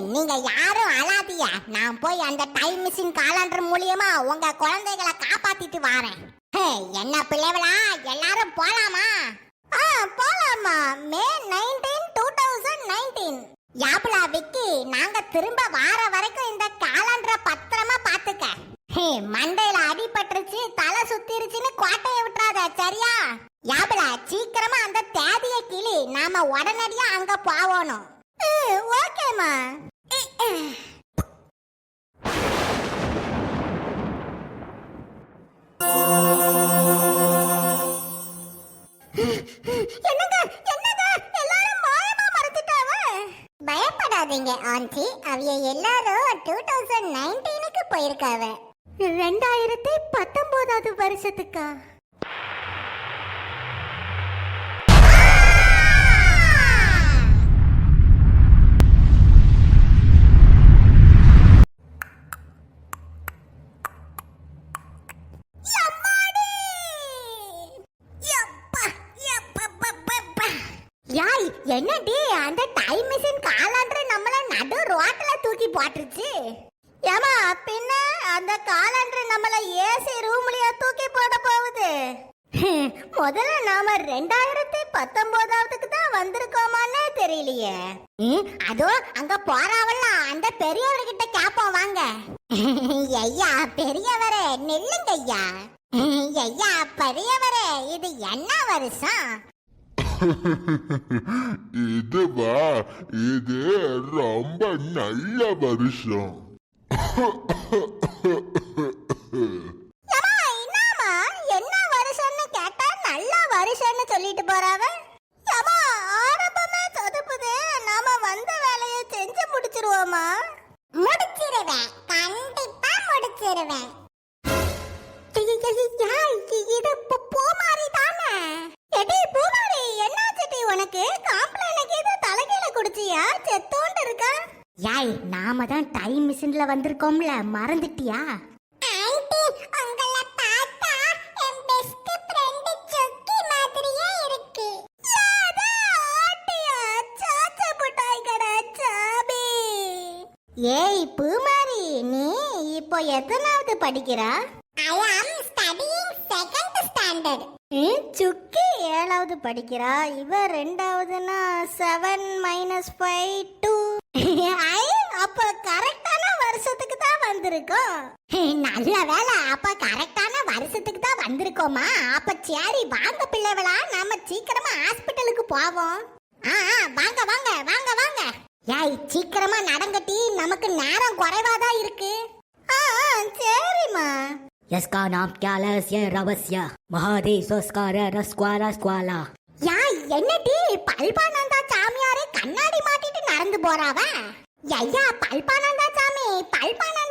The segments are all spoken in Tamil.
நீங்க யாரும் அழாதீங்க. நான் போய் அந்த டைம் மிஷின் காலண்டர் மூலியமா உங்க குழந்தைகளை காப்பாத்திட்டு வரேன். ஹே, என்ன பிள்ளைகளா? எல்லாரும் போலாமா? ஆ போலாமா. May nineteen two thousand nineteen யாப்லா Vicky நாங்க திரும்ப வார வரைக்கும் இந்த காலண்டரை பத்திரமா பாத்துக்க. மண்டையில அடிபட்டுருச்சு தலை சுத்திருச்சுன்னு கோட்டையை விட்டுறாத சரியா? யாப்லா சீக்கிரமா அந்த தேதியை கிளி. நாம உடனடியா அங்க போகணும். ஓகேமா எல்லாரும் மாயமா மறந்துட்டாவ பயப்படாதீங்க ஆன்ட்டி அவிய எல்லாரும் டூ தௌசண்ட் நைன்டீனுக்கு போயிருக்காவ. ரெண்டாயிரத்தி பத்தொன்பதாவது வருஷத்துக்கா? என்னடி அந்த டைம் மிஷின் காலாண்டரை நம்மள நடு ரோட்ல தூக்கி போட்டுருச்சு. ஏமா பின்ன அந்த காலாண்டர் நம்மள ஏசி ரூம்லயே தூக்கி போட போகுது. முதல்ல நாம ரெண்டாயிரத்தி பத்தொன்பதாவதுக்கு தான் வந்திருக்கோமான்னே தெரியலையே. ம், அதோ அங்க போறாவல்ல அந்த பெரியவர்கிட்ட கேப்போம் வாங்க. ஐயா பெரியவரே நெல்லுங்க ஐயா ஐயா பெரியவரே இது என்ன வருஷம்? இதுவா? இது ரொம்ப நல்ல வருஷம். என்ன வருஷம்னு கேட்டா நல்ல வருஷம்னு சொல்லிட்டு போறாவன் நாம தான் டைம் மிஷின்ல வந்திருக்கோம்ல மறந்துட்டியா? ஏய் பூமாரி நீ இப்போ எத்தனாவது படிக்கிறா? ஐ ஆம் ஸ்டடியிங் செகண்ட் ஸ்டாண்டர்ட் சுக்கி ஏழாவது படிக்கிறா. இவ ரெண்டாவதுனா செவன் மைனஸ் ஃபைவ் டூ ஐ வந்திருக்கோம் நல்ல வேலை அப்ப கரெக்டான வருஷத்துக்கு தான் வந்திருக்கோமா? அப்ப சரி வாங்க பிள்ளைகளா. நாம சீக்கிரமா ஹாஸ்பிட்டலுக்கு போவோம். ஆ வாங்க வாங்க வாங்க வாங்க. ஏய் சீக்கிரமா நடங்கட்டி. நமக்கு நேரம் குறைவா தான் இருக்கு. ஆ சரிம்மா. எஸ்கா நாம் கேலஸ்ய ரவஸ்ய மகாதே சஸ்கார ரஸ்குவாரா ஸ்குவாலா. யா என்னடி? பல்பானந்தா சாமியாரே கண்ணாடி மாட்டிட்டு நடந்து போறாவ? ஐயா பல்பானந்தா சாமி பல்பானந்தா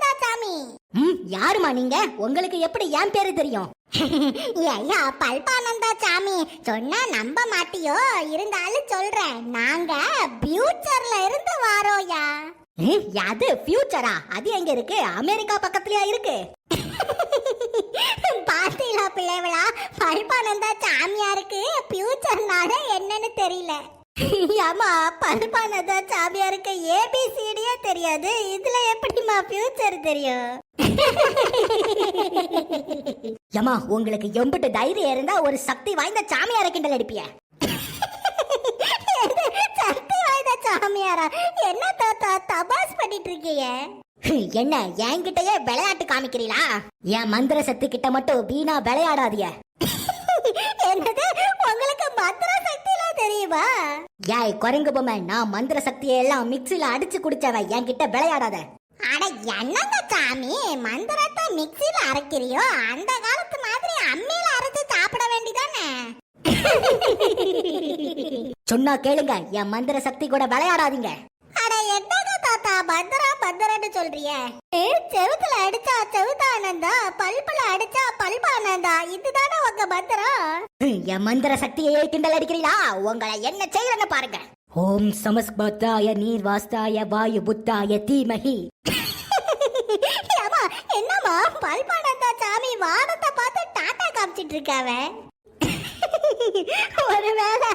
சாமி. ம் யாருமா நீங்க? உங்களுக்கு எப்படி ஏன் பேரு தெரியும்? ஐயா பல்பானந்தா சாமி. சொன்னா நம்ப மாட்டியோ? இருந்தாலும் சொல்றேன். நாங்க ஃபியூச்சர்ல இருந்து வாரோயா அது ஃபியூச்சரா அது எங்க இருக்கு? அமெரிக்கா பக்கத்துலயா இருக்கு? பாத்தீங்களா பிள்ளைகளா? பல்பானந்தா சாமியாருக்கு ஃபியூச்சர்னால என்னன்னு தெரியல. ஆமா பல்பானந்தா சாமியாருக்கு ஏபிசிடியே தெரியாது. இதுல எப்படிமா ஃபியூச்சர் தெரியும்? ஏமா உங்களுக்கு எம்பிட்டு தைரியம் இருந்தா ஒரு சக்தி வாய்ந்த சாமியார கிண்டல் அடிப்பிய? சக்தி வாய்ந்த சாமியாரா? என்ன தாத்தா தபாஸ் பண்ணிட்டு இருக்கீங்க என்ன என்கிட்டயே விளையாட்டு காமிக்கிறீங்களா என் மந்திர சக்தி கிட்ட மட்டும் வீணா விளையாடாதீங்க என்னது உங்களுக்கு ஏய் குரங்கு பொம்மை நான் மந்திர சக்தியை எல்லாம் மிக்ஸில அடிச்சு குடிச்சவன் என்கிட்ட விளையாடாத. அட என்னங்க சாமி? மந்திரத்தை மிக்ஸில அரைக்கிறியோ? அந்த காலத்து மாதிரி அம்மியில அரைச்சு சாப்பிட வேண்டிதானே? சொன்னா கேளுங்க என் மந்திர சக்தி கூட விளையாடாதீங்க. அட என்னங்க தாத்தா பத்திரா பத்திரன்னு சொல்றிய. செவுத்துல அடிச்சா செவுத்தானந்தா பல்புல அடிச்சா பல்பானந்தா இதுதானே உங்க ஹம், என் மந்திர சக்தியை கிண்டல் அடிக்கிறீங்களா உங்களை என்ன செய்யறேன்னு பாருங்க. ஓம் சமஸ்பத்தாய நீர் வாஸ்தாய வாயு புத்தாய தீமஹி. ஏம்மா, என்னம்மா? பல்பானந்தா சாமி வானத்தை பார்த்து டாட்டா காமிச்சிட்டு இருக்காவ. ஒருவேளை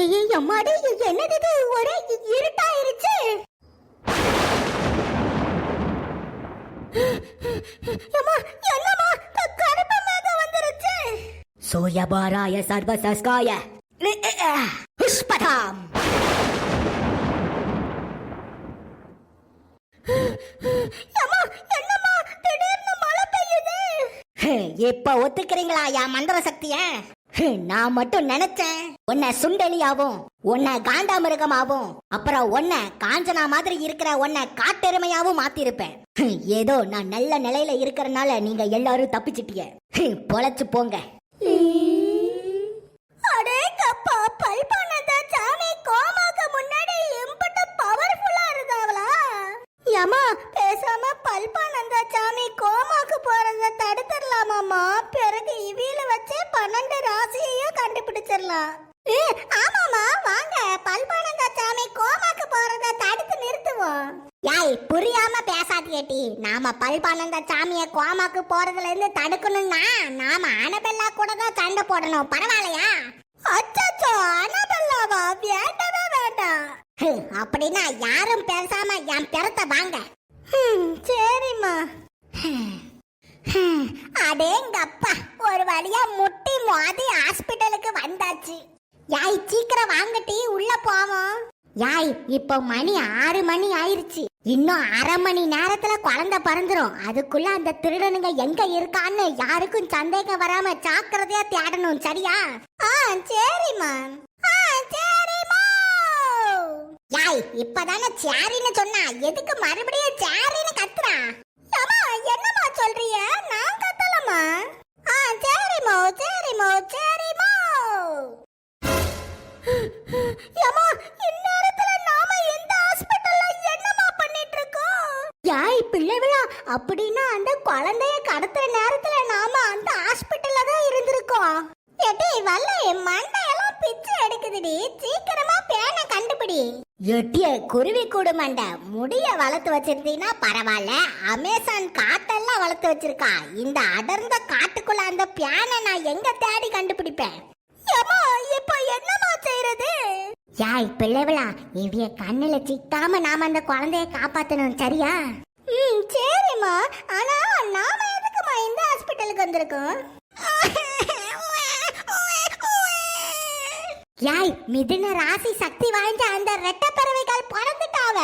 அம்மாடி என்னது? இது ஒரே இருட்டாயிருச்சு. சூயபாராய சர்வசஸ்காய. புஷ்பதாம். இப்ப ஒத்துக்கிறீங்களா என் மந்திர சக்திய? நான் மட்டும் நினைச்சேன். உன்னை சுண்டலியாவும் உன்னை காண்டாமிருகமாவும் அப்புறம் உன்னை காஞ்சனா மாதிரி இருக்கிற உன்னை காட்டெருமையாவும் மாத்திருப்பேன். ஏதோ நான் நல்ல நிலையில இருக்கிறனால நீங்க எல்லாரும் தப்பிச்சிட்டீங்க பொழைச்சு போங்க. யம்மா பேசாம பல்பானந்தா சாமி கோமாக்கு போறத தடுத்துடலாமாமா பிறகு இவியில வச்சே பன்னெண்டு ராசியையும் கண்டுபிடிச்சிடலாம். ஏ, ஆமாமா வாங்க. பல்பானந்தா சாமி கோமாக்கு போறத தடுத்து நிறுத்துவோம். யாய் புரியாம பேசாதியேட்டி நாம பல்பானந்த சாமிய கோமாக்கு போறதுல இருந்து தடுக்கணும்னா நாம அனபெல்லா கூட தான் சண்டை போடணும். பரவாயில்லையா? அச்சச்சோ அனபெல்லாவா? வேண்டவே வேண்டாம். அப்படின்னா யாரும் பேசாம என் பிறத்த வாங்க. சரிம்மா. அடேங்கப்பா ஒரு வழியா முட்டி மோதி ஹாஸ்பிட்டலுக்கு வந்தாச்சு. யாய் சீக்கிரம் வாங்கட்டி உள்ள போவோம். யாய் இப்போ மணி ஆறு மணி ஆயிருச்சு. இன்னும் அரை மணி நேரத்துல குழந்தை பிறந்துரும். அதுக்குள்ள அந்த திருடனுங்க எங்க இருக்கான்னு யாருக்கும் சந்தேகம் வராம ஜாக்கிரதையா தேடணும் சரியா? ஆ சரிம்மா. ஆ சரி. யாய் இப்பதானே சேரின்னு சொன்னா. எதுக்கு மறுபடியும் சேரின்னு கத்துறா? அம்மா என்னம்மா சொல்றீங்க? நான் கத்தலம்மா. ஆ சரிம்மா சரிம்மா சரிம்மா. அம்மா இந்நேரத்துல நாம எந்த ஹாஸ்பிடல்ல என்னம்மா பண்ணிட்டு இருக்கோம் யாய் பிள்ளைகளா அப்படின்னா அந்த குழந்தைய கடத்துற நேரத்துல நாம அந்த ஹாஸ்பிடல்ல தான் இருந்திருக்கோம். எடி வல்ல மண்டையெல்லாம் பிச்சு எடுக்குதுடி. சீக்கிரமா பேனை கண்டுபிடி. எட்டிய குருவி கூடு மண்டை. முடிய வளர்த்து வச்சிருந்தீங்கன்னா பரவாயில்ல. அமேசான் காத்தெல்லாம் வளர்த்து வச்சிருக்கா. இந்த அடர்ந்த காட்டுக்குள்ள அந்த பியானை நான் எங்க தேடி கண்டுபிடிப்பேன்? இப்போ என்னமா செய்யறது யாய் பிள்ளைவளா இவிய கண்ணுல சிக்காம நாம அந்த குழந்தைய காப்பாத்தணும் சரியா? ம் சரிம்மா. ஆனா நாம எதுக்குமா இந்த ஹாஸ்பிட்டலுக்கு வந்திருக்கோம்? யாய் மிதுன ராசி சக்தி வாய்ந்த அந்த ரெட்ட பறவைகள் பறந்துட்டாவ?